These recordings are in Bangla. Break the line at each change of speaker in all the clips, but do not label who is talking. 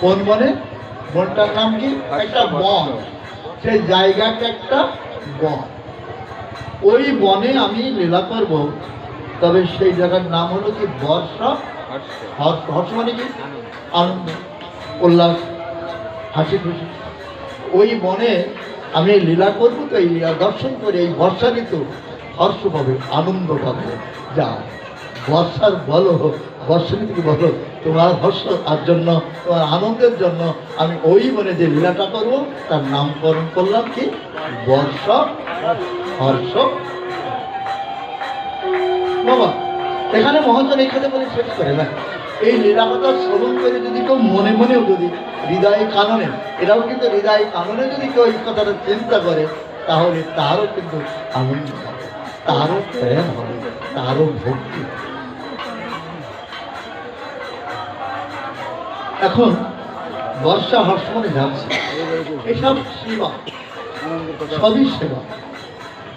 কোন বনে বনটার নাম কি? একটা বন। সেই জায়গাটা একটা বন। ওই বনে আমি লীলা করব। তবে সেই জায়গার নাম হলো কি? বর্ষা। হর্ষ হর্ষ মানে কি? আনন্দ। উল্লাস। হাসি খুশি। ওই বনে আমি লীলা করব তো এই লীলা দর্শন করে এই বর্ষা ঋতু হর্ষ পাবে আনন্দ পাবে। যা। বর্ষার বলো বর্ষা ঋতুকে বলো তোমার হর্ষ আর জন্য, তোমার আনন্দের জন্য আমি ওই বনে যে লীলাটা করব, তার নামকরণ করলাম কি? বর্ষ হর্ষ বাবা, এখানে মহাজন এখানে বলে শেষ করে না। এই লীলাকথা শ্রবণ করে যদি কেউ মনে মনেও যদি হৃদয় কাননে, এরাও কিন্তু হৃদয় কাননে যদি কেউ এই কথাটা চিন্তা করে, তাহলে তারও কিন্তু আনন্দ হবে, তারও প্রেম হবে, তারও ভক্তি হবে। এখন বর্ষা হর্ষমনে যাচ্ছে এসব সেবা, সবই সেবা।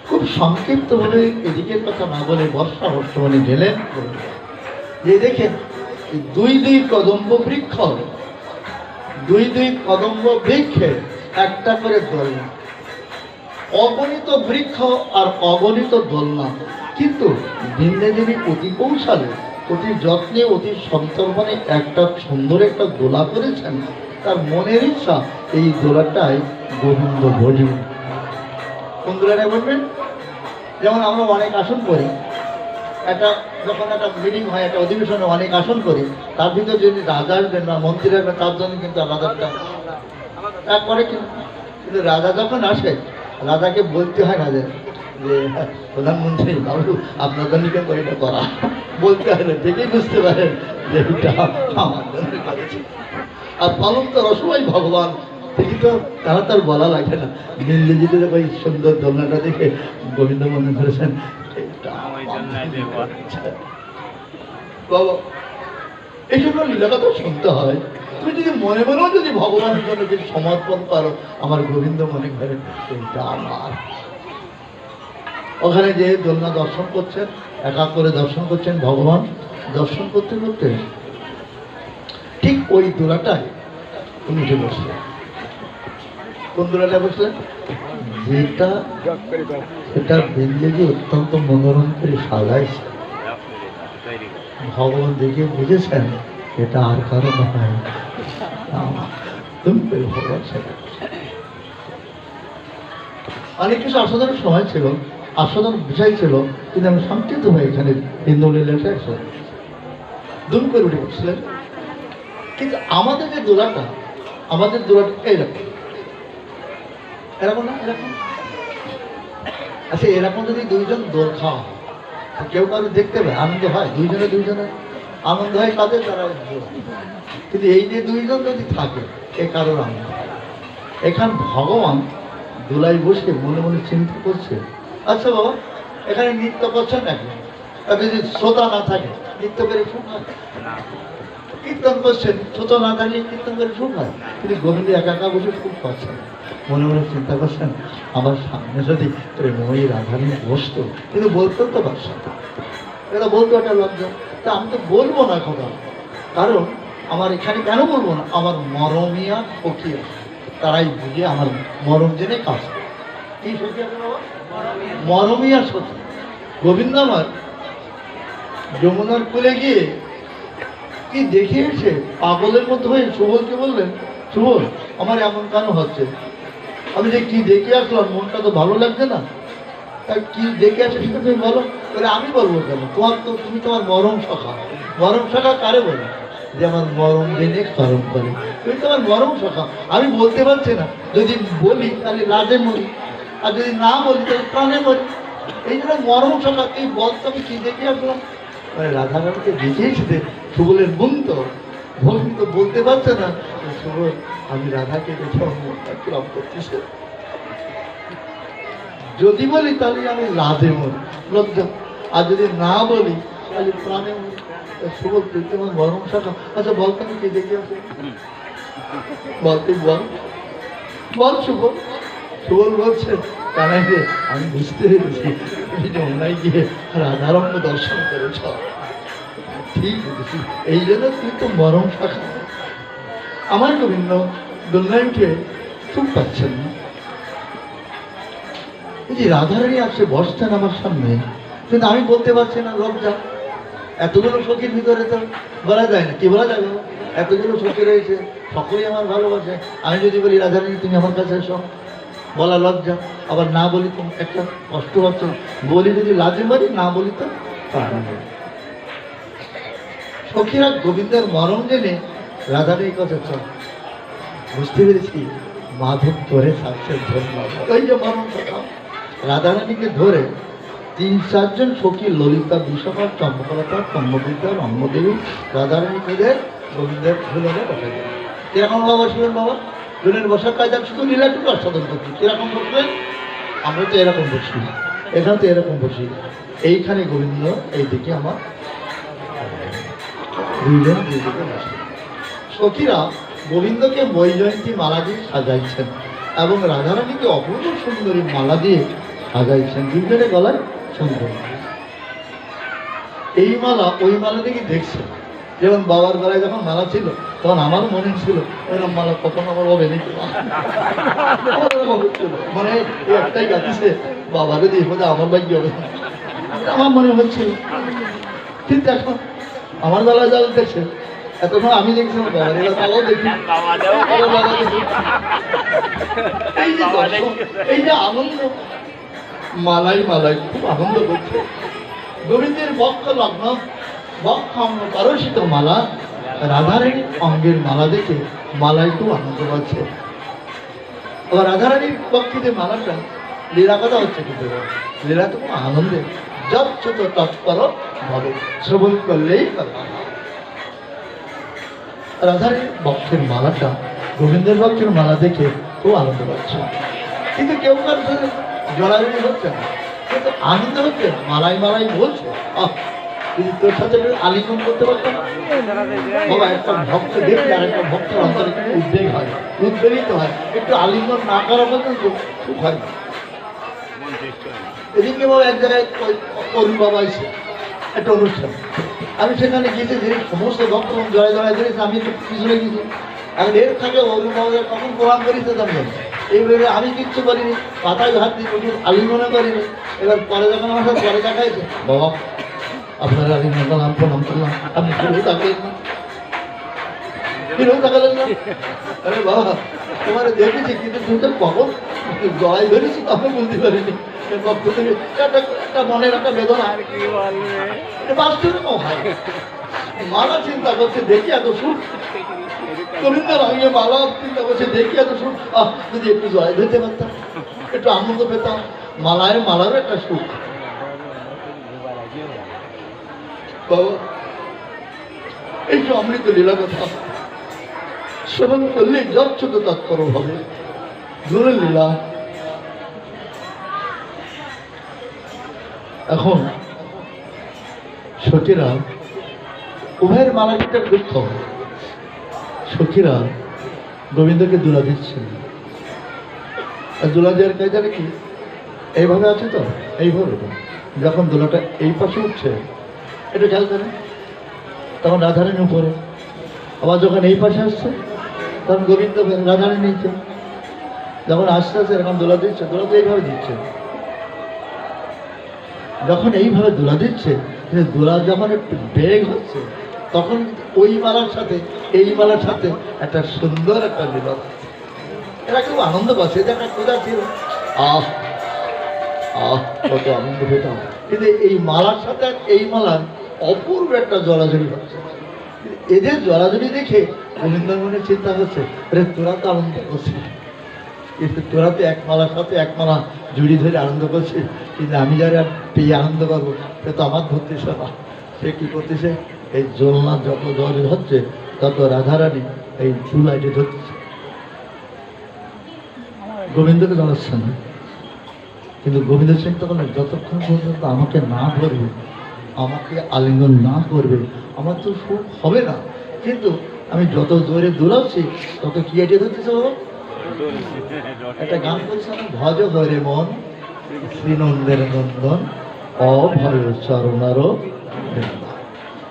খুব সংক্ষিপ্তভাবে এদিকের কথা না বলে বর্ষা বর্তমানে গেলেন যে দেখেন দুই দুই কদম্ব বৃক্ষ, দুই দুই কদম্ব বৃক্ষে একটা করে দোলনা। অগণিত বৃক্ষ আর অগণিত দোলনা। কিন্তু দিনে দিনে অতি কৌশলে অতি যত্নে, অতি সন্তর্পণে একটা সুন্দর একটা দোলা করেছেন। তার মনের ইচ্ছা এই দোলাটাই গোবিন্দ ভজন কোন দোলাটা বলবেন যেমন আমরা অনেক আসন করি। একটা যখন একটা মিটিং হয়, একটা অধিবেশনে অনেক আসন করি, তার ভিতরে যদি রাজা আসবেন বা মন্ত্রী আসবেন, তার জন্য কিন্তু আলাদা একটা তারপরে কিন্তু কিন্তু রাজা যখন আসে, রাজাকে বলতে হয় না যে যে, প্রধানমন্ত্রী বাবু আপনার জন্য কিন্তু এটা করা। বলতে হয় দেখেই বুঝতে পারেন যে এটা আমার জন্য করেছে আর পালন তো রসমাই ভগবান। দেখি তো তারা তার বলা লাগে না। দিল্লিজিতে ওই সুন্দর দোলনাটা দেখে গোবিন্দ মনে করেছেন এটা আমার জন্য করেছে। বাবা এই জন্য লীলাকথা শুনতে হয়। তুমি যদি মনে মনেও যদি ভগবানের জন্য যদি সমর্পণ করো আমার গোবিন্দ মনে করে এটা আমার। ওখানে যে দোলনা দর্শন করছেন, একা করে দর্শন করছেন, ভগবান দর্শন করতে করতে ঠিক ওই দোলাটায় উনি উঠে বসলেন। কোন দোলাটায় বসলেন? যেটা সেটা বেঞ্জেজি অত্যন্ত মনোরম করে সাজাইছে। ভগবান দেখে বুঝেছেন, এটা আর কারও নয়। তুমি ভগবান সেটা। অনেক কিছু আস্বাদনের সময় ছিল। আস্বাদন বিষয় ছিল কিন্তু আমি সংক্ষিপ্ত হয়ে এখানে হিন্দু লীলাটা দুম করে উঠে বসলেন কিন্তু আমাদের যে দোলাটা আমাদের দোলাটা এইরকম। এরকম না এরকম? আচ্ছা এরকম যদি দুইজন দোল খাওয়া হয়, কেউ কারও দেখতে পায় আনন্দ হয়? দুইজনে দুইজনে? আনন্দ হয় কাদের? তারা কিন্তু এই যে দুইজন যদি থাকে এ কারোর আনন্দ এখান ভগবান দোলাই বসে মনে মনে চিন্তা করছে আচ্ছা বাবা, এখানে নৃত্য করছেন নাকি? যদি শ্রোতা না থাকে, নৃত্য করে সুখ হয় কীর্তন করছেন, শ্রোতা না থাকলে কীর্তন করে সুখ হয় কিন্তু গোবিন্দ একা একা বসে সুখ পাচ্ছেন মনে মনে চিন্তা করছেন, আমার সামনে যদি প্রেময়ী রাধারী বসতো, কিন্তু বলতেন তো পারছেন এটা বলতো একটা লজ্জা। তা আমি তো বলব না কথা। কারণ আমার এখানে কেন বলব না? আমার মরমিয়া আছে তারাই বুঝে আমার মরম জেনে কাজ করে। মরমিয়া সখী গোবিন্দ আমার যমুনার কুলে গিয়ে কি দেখে এসে পাগলের মতো হয়ে সুবলকে বললেন, সুবল, আমার এমন কেন হচ্ছে? আমি যে কি দেখে আসলাম, মনটা তো ভালো লাগছে না। তা কি দেখে আসে সেটা তুমি বলো। বলে আমি বলব কেন? তোমার তো, তুমি তোমার মরম সখা মরম সখা কারে বলো? যে আমার মরম জেনে করম করে। তুমি তোমার মরম সখা আমি বলতে পারছি না। যদি বলি, তাহলে লাজে মরি। আর যদি না বলি তাহলে প্রাণে বলি এই জন্য মরম সখা তুই বল তো আমি কি দেখে আসলাম মানে রাধারানীকে দেখে এসেছে সুবলের বোন তো ভগ্নি তো বলতে পারছে না। সুবল আমি রাধাকে দেখে আমার মনটা ক্লাম যদি বলি তাহলে আমি লাজে মরি। লজ্জা। আর যদি না বলি তাহলে প্রাণে সুবল তুই তোমার গরম শাখা আচ্ছা বল তো আমি কে দেখে আসে বল তুই বল। বল সুবল। সুবল বলছে কানাই রে আমি বুঝতে পেরেছি তুমি যমুনায় গিয়ে রাধারঙ্গ দর্শন করেছ। ঠিক বুঝেছি এই জন্য তুই তো মরম শাখা আমার গোবিন্দ উঠে চুপ পাচ্ছেন না। এই যে রাধারানী আসছে বসছেন আমার সামনে, কিন্তু আমি বলতে পারছি না লজ্জা এতগুলো সখীর ভিতরে তো বলা যায় না, কি বলা যাবে এতগুলো সখী রয়েছে সকলেই আমার ভালোবাসে। আমি যদি বলি, রাধারানী, তুমি আমার কাছে এসো। বলা লজ্জা। আবার না বলি তো একটা কষ্ট হচ্ছে বলি যদি লাজে মারি না বলি তো সখীরা গোবিন্দের মরম জেনে রাধারানী কথা চল। বুঝতে পেরেছি, মাধব ধরে সাকসেস ধন্যবাদ ওই যে মরম কথা। রাধারানীকে ধরে তিন চারজন সখী, ললিতা বিশ্বকর চম্পকলতা চম্পবিদ্যা রম্মদেবী রাধারানী ধরে গোবিন্দের ঝুলনে বসে দিলেন কীরকম বাবা বসবেন বাবা? ঝুলেন বসার কাজ শুধু লীলাটুকু আস্বাদন করছি কীরকম বসবেন আমরা তো এরকম বসি এখানে তো এরকম বসি এইখানে গোবিন্দ এইদিকে আমার দুইজন দুইদিকে বসে। সখীরা গোবিন্দকে বৈজয়ন্তী মালা দিয়ে সাজাইছেন এবং রাধারানীকে অপূর্ব সুন্দরী মালা দিয়ে সাজাইছেন। দুজনে গলায় সুন্দর। এই মালা, ওই মালা দেখে দেখছেন। যেমন বাবার গলায় যখন মালা ছিল তখন আমার মনে ছিল এরকম মালা কখন আমার হবে নাকি আমার মানে একটাই গাতিছে বাবারে দিয়ে বোধহয় আমার ভাগ্য হবে। আমার মনে হচ্ছিল। কিন্তু এখন আমার বেলা যা দেখছে এতক্ষণ আমি দেখছিলাম বাবার এবার তারাও দেখি। এই যে এই যে আনন্দ মালাই মালাই খুব আনন্দ করছে। গোবিন্দের বক্ষ লগ্ন বক্ষ অঙ্গ পারসিত মালা রাধারানীর অঙ্গের মালা দেখে মালাই খুব আনন্দ পাচ্ছে। আবার রাধারানীর পক্ষে মালাটা লীলা কথা হচ্ছে কিন্তু। লীলা তো আনন্দে যচ্ছুত তৎপর ভাবে শ্রবণ করলেই রাধারানীর বক্ষের মালাটা গোবিন্দের বক্ষের মালা দেখে খুব আনন্দ পাচ্ছে। কিন্তু কেউ কার জড়াজড়ি হচ্ছে না। কিন্তু আনন্দ হচ্ছে মালাই মালাই বলছে আহ, করতে একটা ভক্ত উদ্বেগ হয়, উদ্বেলিত হয়। একটু না করা হয় এক জায়গায় একটা অনুষ্ঠান। আমি সেখানে গিয়েছি যে সমস্ত ভক্ত জয় জয় ধরেছে আমি একটু পিছনে গেছি এখন এর থাকে, অরুণ বাবা কখন প্রমাণ করেছে আমি এইভাবে আমি কিচ্ছু করিনি, পাতায় হাত দিয়ে প্রচুর আলিঙ্গনে করিনি। এবার পরে যখন আমার সাথে পরে দেখা বাবা আপনার করলাম প্রণাম করলাম। আপনি ফিরেও তাকালেন না ফিরেও তাকালেন না আরে বাবা তোমার দেখেছি কিন্তু তুমি তো কখন জয় ধরেছি তখন বুঝতে পারিনি। পক্ষ থেকে একটা একটা মনের একটা বেদনা। এটা বাস্তবে এরকম হয় মালা চিন্তা করছে দেখি এত সুখ মালা চিন্তা করছে দেখি এত সুখ আহ, যদি একটু জয় ধরতে পারতাম একটু আনন্দ পেতাম। মালায় মালারও একটা সুখ বাবা এই যে অমৃত লীলা কথা শ্রবণ করলে যচ্ছুত তৎপর হবে লীলা। এখন সখীরা, উভয়ের মালাটিটা দুঃখ সখীরা গোবিন্দকে দুলা দিচ্ছেন। আর দুলা দেওয়ার কায়দাটা কি? এইভাবে আছে তো? এইভাবে যখন দোলাটা এই পাশে উঠছে এটা খেয়াল করেন তখন রাধারানী উপরে। আবার যখন এই পাশে আসছে, তখন গোবিন্দ রাধারানী নিচে যখন আস্তে আস্তে এরকম দোলা দিচ্ছে, দোলা তো এইভাবে দিচ্ছে। যখন এইভাবে দোলা দিচ্ছে দোলা যখন একটু বেগ হচ্ছে, তখন ওই মালার সাথে, এই মালার সাথে একটা সুন্দর একটা মিলন। এরা খুব আনন্দ পাচ্ছে, এটা একটা কোথা ছিল। আহ আহ, কত আনন্দ পেতাম। কিন্তু এই মালার সাথে এই মালার অপূর্ব একটা জড়াজড়ি হচ্ছে। এদের জড়াজড়ি দেখে গোবিন্দর মনে চিন্তা করছে আরে তোরা তো আনন্দ করছিস। কিন্তু তোরা তো এক মালার সাথে এক মালা জুড়ি ধরে আনন্দ করছিস। কিন্তু আমি যারা পেয়ে আনন্দ করব, সে তো আমার ধরতেছে না সে কি করতেছে? এই জোলনা যত জল হচ্ছে তত রাধারানী এই চুলাইটে ধরতেছে গোবিন্দকে জানাচ্ছে না। কিন্তু গোবিন্দ চিন্তা করলেন যতক্ষণ পর্যন্ত আমাকে না ধরবে আমাকে আলিঙ্গন না করবে, আমার তো সুখ হবে না। কিন্তু আমি যত জোরে দৌড়াচ্ছি তত কি এটে ধরতেছে বাবা? একটা গান করছে না, ভজ হরে মন, শ্রীনন্দের নন্দন, অভয় চরণার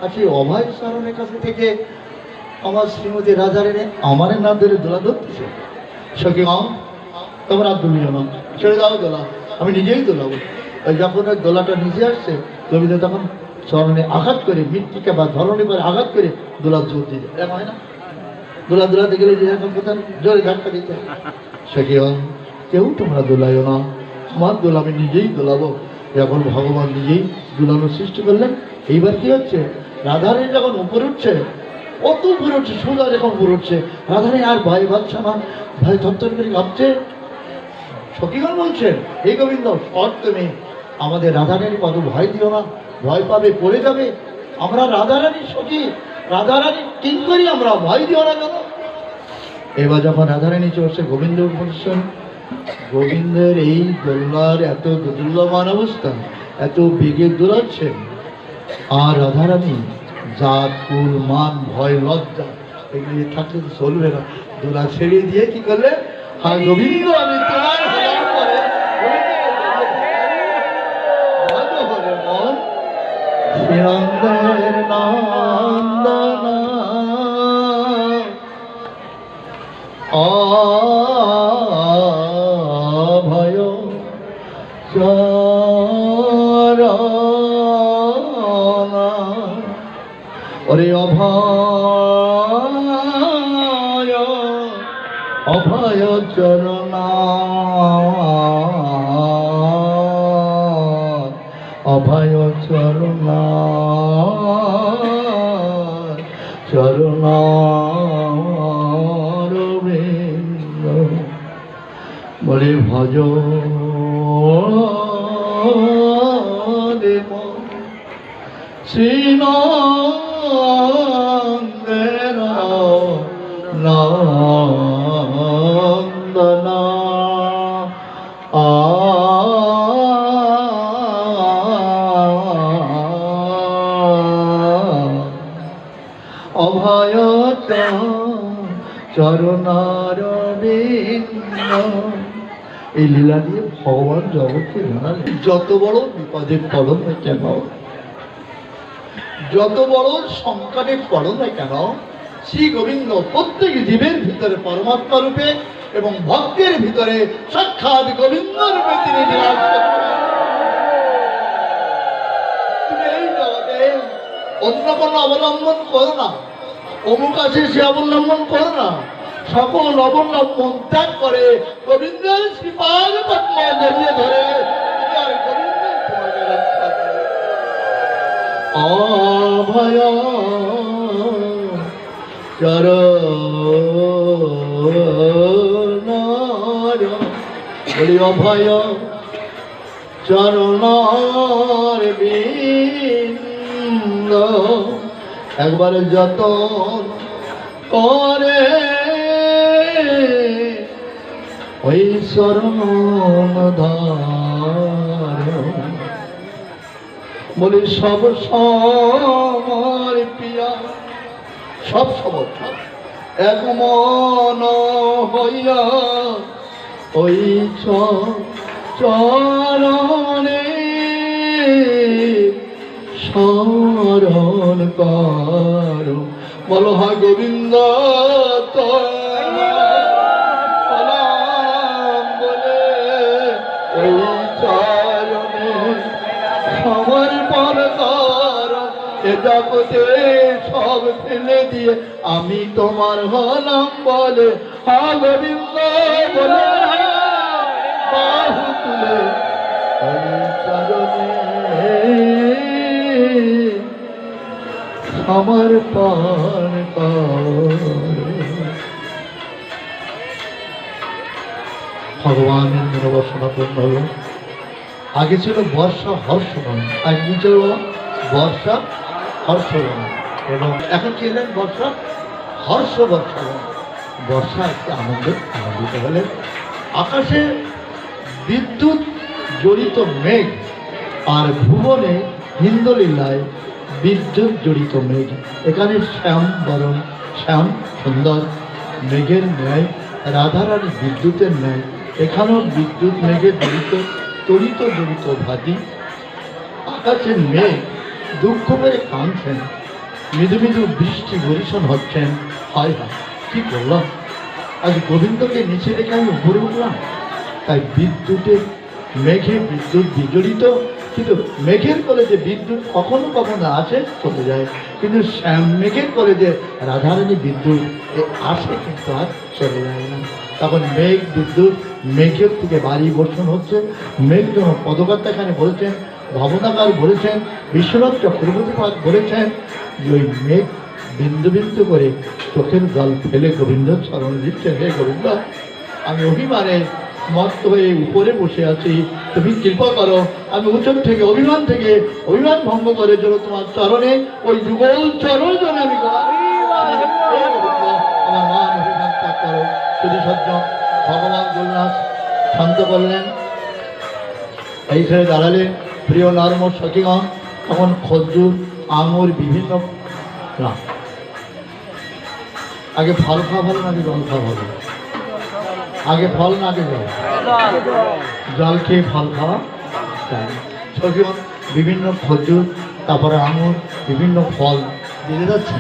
আর সেই অভয় চরণের কাছে থেকে আমার শ্রীমতী রাজারানী আমার নাম ধরে দোলা ধরতেছে? সখী মাও তোমরা দুলিও না। ছেড়ে দাও দোলা, আমি নিজেই দোলাবো। ওই যখন ওই দোলাটা নিজে আসছে কবিতা তখন স্মরণে আঘাত করে মৃত্তিকা বা ধরণে করে আঘাত করে দোলা জোর দিয়ে। এরকম হয় না? দোলা দোলাতে গেলে যে এখন কোথায় জোরে ধাক্কা দিতে মাও কেউ তোমরা দোলাইও না। আমার দোলা আমি নিজেই দোলাবো। যখন ভগবান নিজেই দোলানোর সৃষ্টি করলেন। এইবার কি হচ্ছে? রাধারানী যখন উপরে উঠছে কত উপরে উঠছে, সোজা যখন উপরে উঠছে, রাধারানী আর ভয় পাচ্ছে না। ভয় থরথর করে ভাবছে সখীগণ বলছেন এই গোবিন্দ সৎ তুমি আমাদের রাধারানী কত ভয় দিও না, ভয় পাবে, পড়ে যাবে। আমরা রাধারানী সখী, রাধারানী কিং করি আমরা, ভয় দিও না কেন? এবার যখন রাধারানী চলছে গোবিন্দ বলছেন, গোবিন্দের এই দোলনার এত দুর্লমান অবস্থা, এত বেগে দোলাচ্ছেন আর রাধারানী জাত, কুল, মান, ভয়, লজ্জা এগুলি থাকলে তো চলবে না। দোলা ছেড়ে দিয়ে কি করলে? আর গোবিন্দ, আমি তোমার হলাম করে ভালো হলে মন শ্রীনন্দের নন্দনা অভয় চরণা। ওরে অভয় অভয় চরণা। চরণা চরণা বলে ভজ অভয় চরণার এই লীলা দিয়ে ভগবান জগৎকে জানালেন যত বড় বিপদে পড়ো না কেন? যত বড় সংকটে পড়ো না কেন? শ্রী গোবিন্দ প্রত্যেক জীবের ভিতরে পরমাত্মা রূপে এবং ভক্তের ভিতরে সাক্ষাৎ গোবিন্দ রূপে তিনি বিরাজ অন্য কোনো অবলম্বন করো না। অমুক আছে সে অবলম্বন করে না। সকল অবলম্বন ত্যাগ করে গোবিন্দের পদ্ম জড়িয়ে ধরে। অভয় বলি, অভয় চরণার বিন্দ। একবার যত করে, ওই শরণ বলি, সব সমর পিয়া, সব সমর্থ এক মন হইয়া ওই চরণে স্মরণ কর। বলো, হা গোবিন্দ সব ফেলে দিয়ে আমি তোমার হলাম বলে, হা গোবিন্দ, বলে তুলে চরণে সমর্পণ কর ভগবানের মনোবাসনা পূর্ণ হলো। আগে ছিল বর্ষা, হর্ষবন, আর হলো বর্ষা, হর্ষবন। এবং এখন কি হলেন বর্ষা? হর্ষ বর্ষবন বর্ষা একটি আনন্দ, আনন্দিত হলেন আকাশে বিদ্যুৎ জড়িত মেঘ আর ভুবনে হিন্দলীলায় বিদ্যুৎ জড়িত মেঘ। এখানে শ্যাম বরণ, শ্যাম সুন্দর। মেঘের ন্যায় রাধারানী বিদ্যুতের ন্যায়, এখানেও বিদ্যুৎ মেঘে জড়িত তরিত জড়িত ভাতি। আকাশের মেঘ দুঃখ করে কাঁদছেন। মৃদু মৃদু বৃষ্টি বরিশন হচ্ছেন। হায় হায়, কি করলাম? আজ গোবিন্দকে নিচে রেখে আমি উপরে উঠলাম। তাই বিদ্যুতের মেঘে বিদ্যুৎ বিজড়িত কিন্তু মেঘের কোলে যে বিদ্যুৎ কখনো কখনো আসে, চলে যায়। কিন্তু মেঘের কোলে যে রাধারানী বিদ্যুৎ আসে কিন্তু আর চলে যায় না। তখন মেঘ বিদ্যুৎ, মেঘের থেকে বাড়ি বর্ষণ হচ্ছে। মেঘ যখন পদকর্তা এখানে বলছেন ভবনাকার বলেছেন, বিশ্বনাথ চক্রবর্তী পাঠ বলেছেন, যে ওই মেঘ বিন্দু বিন্দু করে চোখের জল ফেলে গোবিন্দ স্মরণ দিচ্ছে, হে গোবিন্দ, আমি অভিমানে মস্ত হয়ে উপরে বসে আছি। তুমি কৃপা করো আমি উচ্চক থেকে, অভিমান থেকে, অভিমান ভঙ্গ করে জন্য তোমার চরণে, ওই যুগল চরণ জন্য আমি আমার মান অভিমান ত্যাগ করো। শুধু সজ্জ ভগবান গোলনাথ শান্ত করলেন। এই ছেড়ে দাঁড়ালেন প্রিয় নর্ম সখীগণ তখন খজ্জুর আঙুর, বিভিন্ন আগে ফল খাওয়া ভালো নাকি জল খাওয়া ভালো? আগে ফল না আগে জল? জল খেয়ে ফল খাওয়া চাই। সখীগণ বিভিন্ন খজুর তারপরে আঙুর বিভিন্ন ফল দিতে যাচ্ছে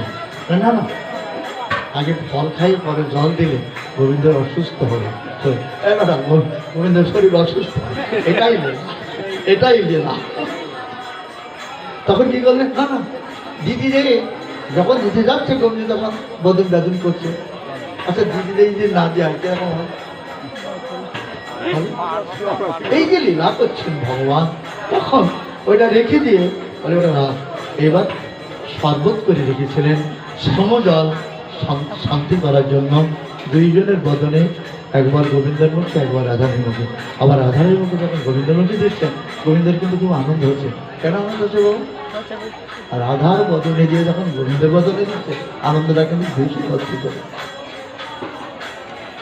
না না? আগে ফল খাই পরে জল দিলে গোবিন্দ অসুস্থ হবে তো, এ ম্যাডাম, গো- গোবিন্দের শরীর অসুস্থ। এটাই এটাই লীলা তখন কি করলেন? না না দিদি রে যখন দিতে যাচ্ছে গোবিন্দ তখন বদন বেদন করছে। আচ্ছা দিদি যে না যায় কীরকম হয় এই যে লীলা করছেন ভগবান, তখন ওইটা রেখে দিয়ে, বলে ওটা রাখ এবার শরবত করে রেখেছিলেন সমজল শান- শান্তি করার জন্য। দুইজনের বদনে একবার গোবিন্দের মুখে একবার রাধারের মুখে আবার রাধারের মুখে যখন গোবিন্দের মুখে দিচ্ছেন, গোবিন্দের কিন্তু খুব আনন্দ হচ্ছে। কেন আনন্দ হচ্ছে বাবু রাধার বদনে দিয়ে যখন গোবিন্দের বদনে দিচ্ছে, আনন্দটা কিন্তু বেশি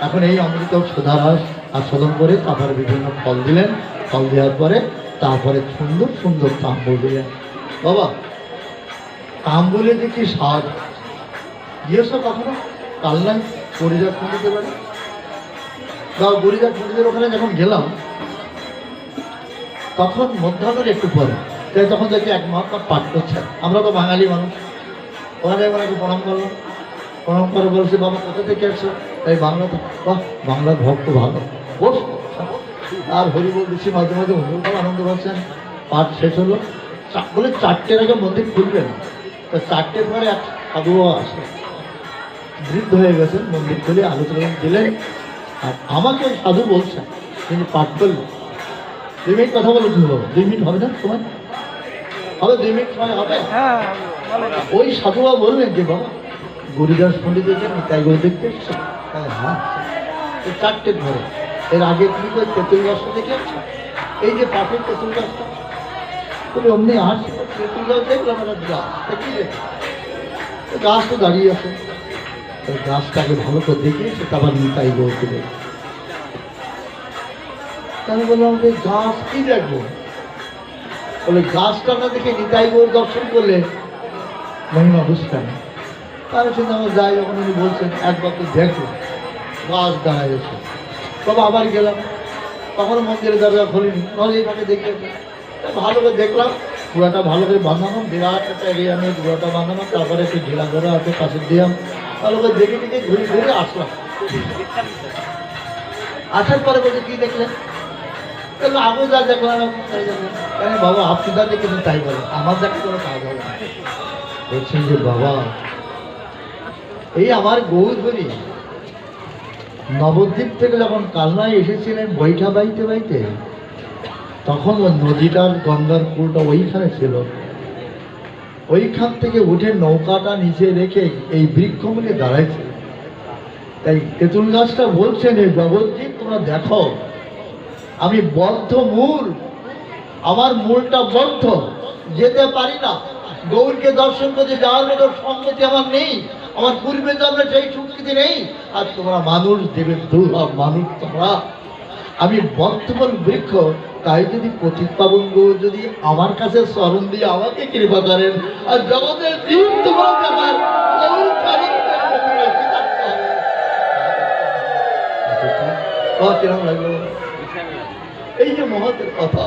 এখন এই অমৃত সুধারস আস্বাদন করে তারপরে বিভিন্ন ফল দিলেন। ফল দেওয়ার পরে তারপরে সুন্দর সুন্দর তাম্বুল দিলেন। বাবা, তাম্বুলে যে কি স্বাদ? গিয়েছো কখনো? কাল্লাই পরিজা খুঁজতে পারে বা গরিজা খুঁজদের ওখানে যখন গেলাম, তখন মধ্যাহ্নের একটু পরে, তাই তখন দেখি এক মহাত্মা পাঠ করছে আমরা তো বাঙালি মানুষ। ওখানে ওনাকে প্রণাম করলাম প্রণাম করে বলছে, বাবা, কোথা থেকে আসছো তাই বাংলা বাহ, বাংলার ভক্ত ভালো। বস আর হরি বল দিচ্ছি মাঝে মাঝে হরিবল আনন্দ পাচ্ছেন। পাঠ শেষ হলো। বলে চারটের আগে মন্দির খুলবেন তো চারটের পরে এক সাধুও আসে বৃদ্ধ হয়ে গেছেন মন্দির খুলে আলোচনা দিলেন। আর আমাকে সাধু বলছেন তিনি পাঠ করলেন। দুই মিনিট কথা বলে কি হবে। দুই মিনিট হবে না সময় হবে দুই মিনিট সময় হবে? ওই সাধুবা বললেন যে বাবা গুরুদাস পণ্ডিতের জন্য তাই গরু দেখতে হ্যাঁ এই চারটে ধরে এর আগে তুমি তো তেঁতুল গাছটা দেখে এসছো? এই যে পাশের তেঁতুল গাছটা। বলে, অমনি আসছে তেঁতুল গাছ দেখলাম গাছ দেখি গাছ তো দাঁড়িয়ে আছে। গাছটাকে ভালো করে দেখে তারপর নিতাই গৌরকে দেখ। আমি বললাম, যে গাছ কি দেখব? বলে, গাছটা না দেখে নিতাই গৌর দর্শন করলে? মহিমা বুঝতাম তার সঙ্গে আমরা যাই যখন উনি বলছেন, একবার তো দেখো, গাছ দাঁড়ায় তবে আবার গেলাম। তখন মন্দিরে দরজা খুলিনি। তাহলে এটাকে দেখে ভালো করে দেখলাম গুঁড়াটা ভালো করে বাঁধানো বিরাট একটা এরিয়া নিয়ে গুঁড়াটা বাঁধানো তারপরে একটু ঢিলা ধরা আছে, পাশে দিলাম। ভালো করে দেখে দেখে ঘুরে ঘুরে আসলাম। আসার পরে বলছে, কি দেখলেন বলল আবু যা দেখলাম কেন বাবা যা দেখেছেন তাই বলেন আমার দেখে কোনো কাজ হবে বলছেন যে, বাবা, এই আমার গৌর হরি নবদ্বীপ থেকে যখন কালনায় এসেছিলেন বৈঠা বাইতে বাইতে তখন নদীটার গঙ্গার পুলটা ওইখানে ছিল। ওইখান থেকে উঠে নৌকাটা নিচে রেখে এই বৃক্ষমূলে দাঁড়াইছে। তাই তেঁতুল গাছটা বলছেন এই জগৎদীপ তোমরা দেখো, আমি বদ্ধ মূল। আমার মূলটা বদ্ধ। যেতে পারি না। গৌরকে দর্শন করতে যাওয়ার মতো সম্মতি আমার নেই। আমার পূর্বে জন্মে সেই সুকৃতি নেই, আর তোমরা মানুষ দেবের দুর্লভ মানুষ তোমরা আমি বর্তমান বৃক্ষ, তাই যদি পাবন যদি আমার কাছে স্মরণ দিয়ে আমাকে কৃপা করেন, আর জগতের দিন তোমরা আমার এই যে মহতের কথা,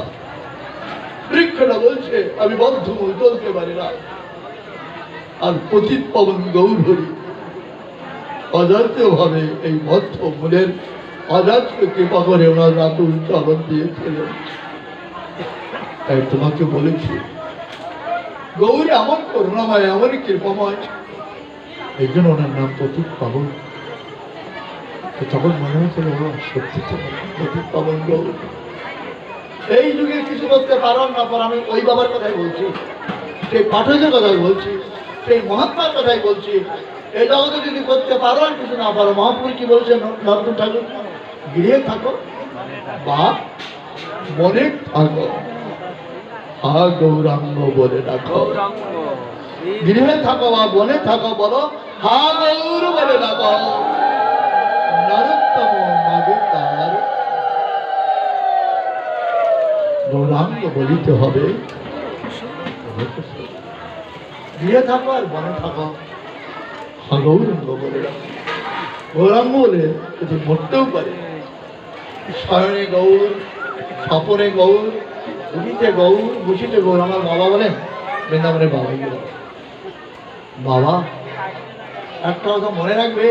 বৃক্ষটা বলছে, আমি বদ্ধ চলতে পারি না। আর পতিত পবন গৌর। হরি অজান্ত ভাবে এই মধ্য মূলের অজান্ত কৃপা করে ওনার রাতুল চলন দিয়েছিলেন। তাই তোমাকে বলেছি, গৌরী এমন করুণাময়, এমনই কৃপাময়। এই জন্য ওনার নাম প্রতীক পাবন। তখন মনে ও সত্যি তো প্রতীক পাবন গৌর। এই যুগে কিছু করতে পারো না, পারো আমি ওই বাবার কথাই বলছি। সেই পাঠকের কথাই বলছি। সেই মহাত্মার কথাই বলছি। এই জগতে যদি করতে পারো আর কিছু না পারো মহাপুর কি বলছে নরদন ঠাকুর? গৃহে থাকো বা মনে থাকো হা গৌরাঙ্গ বলে রাখো গৃহে থাকো বা বনে থাকো, বলো, হা গৌর বলে রাখো নরোত্তম মাগে তার গৌরাঙ্গ বলিতে হবে। গৃহে থাকো আর বনে থাকো। গৌরাঙ্গ বলে গৌরাঙ্গ বলে যদি মরতেও পারে শয়নে গৌর স্বপনে গৌর উঠিতে গৌর বসিতে গৌর। আমার বাবা বলেন বৃন্দাবনের বাবা গেল বাবা, একটা কথা মনে রাখবে,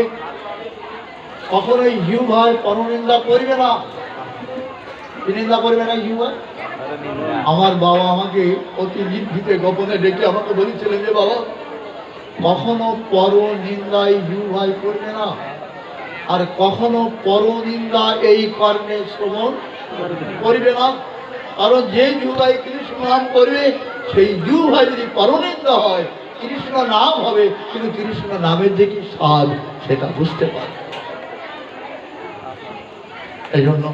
কখনোই হিউ ভাই পরনিন্দা করবে না। নিন্দা করবে না হিউ ভাই? আমার বাবা আমাকে অতি নির্ভীতে গোপনে ডেকে আমাকে বলেছিলেন যে, বাবা, কখনো পর নিন্দায় ভাই করবে না আর কখনো পর নিন্দা এই কর্মে শ্রবণ করবে না। কারণ যে যুগাই কৃষ্ণ নাম করবে, সেই যুগাই যদি পরনিন্দা হয়, কৃষ্ণ নাম হবে, কিন্তু কৃষ্ণ নামের যে কি স্বাদ, সেটা বুঝতে পারবে এই জন্য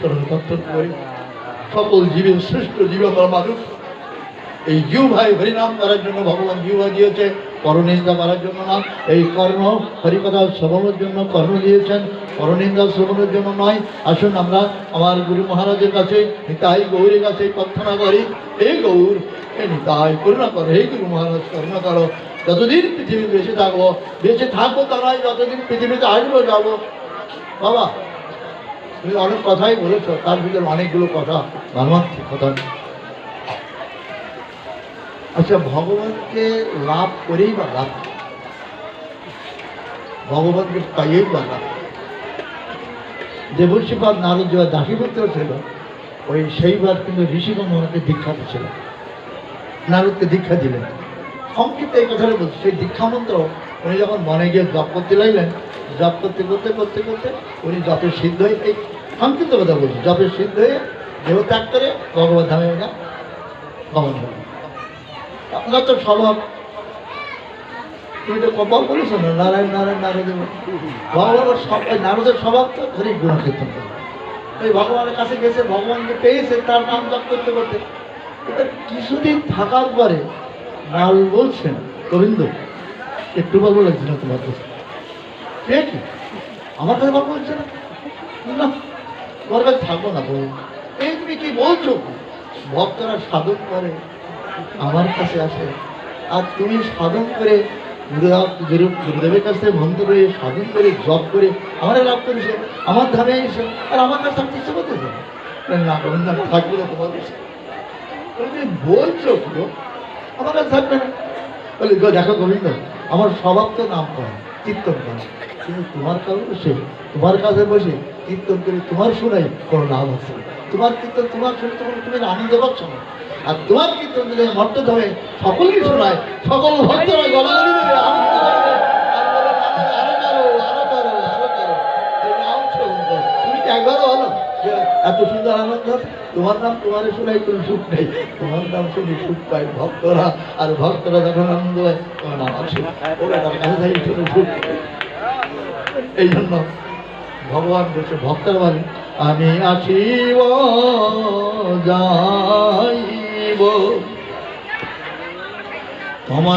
চরণ দর্শন করে। সকল জীবের শ্রেষ্ঠ জীব আমরা মানুষ। এই জিউ ভাই হরিনাম করার জন্য ভগবান জিউ ভাই দিয়েছে পরনিন্দা করার জন্য না, এই কর্ম হরিকথা শ্রবণের জন্য কর্ম দিয়েছেন পরনিন্দা শ্রবণের জন্য নয়। আসুন আমরা আমার গুরু মহারাজের কাছে, নিতাই গৌরের কাছে প্রার্থনা করি, হে গৌর, হে নিতাই করুণা করো, হে গুরু মহারাজ, করুণা করো। যতদিন পৃথিবী বেঁচে থাকব বেঁচে থাকব তারাই যতদিন পৃথিবীতে আসব, যাব। বাবা তুমি অনেক কথাই বলেছ, তার ভিতরে অনেকগুলো কথা মর্মান্তিক কথা আচ্ছা ভগবানকে লাভ করেই বা লাভ ভগবানকে পাইয়েই বা লাভ? দেবর্ষিপাদ নারদ যে দাসীপুত্র ছিল, ওই সেইবার কিন্তু ঋষিগণ ওনাকে দীক্ষা দিয়েছিল নারদকে দীক্ষা দিলেন। সংক্ষিপ্ত এই কথাটা বলছি, সেই দীক্ষা মন্ত্র উনি যখন মনে গিয়ে জপ করতে লাগলেন, জপ করতে করতে করতে করতে উনি জপে সিদ্ধ হয়ে, এই সংক্ষিপ্ত কথা বলছি জপে সিদ্ধ হয়ে দেহ ত্যাগ করে ভগবত ধামে ওটা গমন হলেন আপনার তো স্বভাব। তুমি তো কপাল বলেছ না, নারায়ণ নারায়ণ নারায়ণ ভগবানের সব ওই নারদের স্বভাব তো ধরে গুণাকীর্তন করে। ওই ভগবানের কাছে গেছে, ভগবানকে পেয়েছে, তার নাম জপ করতে করতে। এটা কিছুদিন থাকার পরে নাল বলছেন, গোবিন্দ একটু ভালো লাগছে না তোমার কাছে কে কি? আমার কাছে গল্প বলছে না? তোমার কাছে থাকব না বউ। এই তুমি কি বলছো? ভক্তরা সাধন করে, আমার কাছে আসে। আর তুমি সাধন করে, গুরুদেব গুরু গুরুদেবের কাছ মন্ত্র করে, সাধন করে, জপ করে, আমার লাভ করেছে আমার ধামে এসে, আর আমার কাছে থাকতে ইচ্ছে করতেছে না? গোবিন্দ আমি থাকব না তোমার কাছে। তুমি বলছো আমার কাছে থাকবে না। বলে দেখো গোবিন্দ আমার স্বভাব তো নাম করা, কীর্তন করা কিন্তু তোমার কাছে বসে তোমার কাছে বসে কীর্তন করে তোমার শোনাই কোনো নাম আছে। তোমার কীর্তন, তোমার শুনে তোমার তুমি আনন্দ পাচ্ছ না আর তোমার কীর্তন দিলে মর্ত ধরে সকলেই শোনায়, সকল ভক্তরা গলাগলি এত সুন্দর আনন্দ। তোমার নাম তোমার শোনাই কোনো সুখ নেই। তোমার নাম শুনে সুখ পায় ভক্তরা। আর ভক্তরা যখন আনন্দ হয়, তোমার নাম আছে ওরা শুনে সুখ এই জন্য ভগবান বলছে, ভক্তরা বলে আমি আসিব, যাইব। তোমার